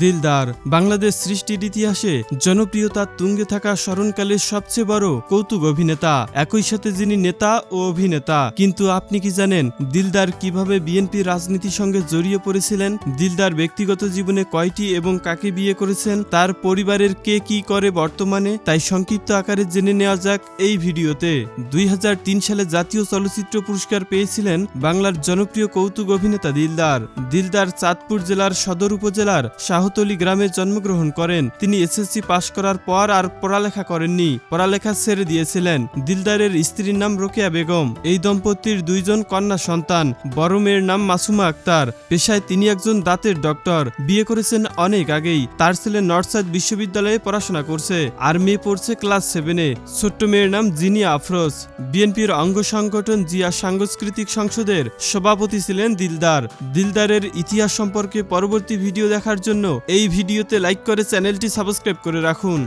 দিলদার, বাংলাদেশ সৃষ্টির ইতিহাসে জনপ্রিয়তার তুঙ্গে থাকা স্মরণকালের সবচেয়ে বড় কৌতুক অভিনেতা। একই সাথে যিনি নেতা ও অভিনেতা, কিন্তু আপনি কি জানেন দিলদার কীভাবে বিএনপি রাজনীতির সঙ্গে জড়িয়ে পড়েছিলেন? দিলদার ব্যক্তিগত জীবনে কয়টি এবং কাকে বিয়ে করেছেন? তার পরিবারের কে কি করে বর্তমানে? তাই সংক্ষিপ্ত আকারে জেনে নেওয়া যাক এই ভিডিওতে। দুই হাজার তিন সালে জাতীয় চলচ্চিত্র পুরস্কার পেয়েছিলেন বাংলার জনপ্রিয় কৌতুক অভিনেতা দিলদার। দিলদার চাঁদপুর জেলার সদর উপজেলার শাহতলী গ্রামে জন্মগ্রহণ করেন। তিনি এসএসসি পাশ করার পর আর পড়ালেখা করেননি। পড়ালেখা ছেড়ে দিয়েছিলেন। দিলদারের স্ত্রীর নাম রোকেয়া বেগম। এই দম্পতির দুইজন কন্যা সন্তান। বড় মেয়ের নাম মাসুমা আক্তার। পেশায় তিনি একজন দাঁতের ডক্টর। বিয়ে করেছেন অনেক আগেই। তার ছেলে নর্থ সাউথ বিশ্ববিদ্যালয়ে পড়াশোনা করছে। আর মেয়ে পড়ছে ক্লাস সেভেনে ছোট্ট মেয়ের নাম জিনিয়া আফরোজ। বিএনপির অঙ্গ সংগঠন জিয়া সাংস্কৃতিক সংসদের সভাপতি ছিলেন দিলদার। দিলদারের ইতিহাস সম্পর্কে পরবর্তী ভিডিও দেখার জন্য এই ভিডিওতে লাইক করে চ্যানেলটি সাবস্ক্রাইব করে রাখুন।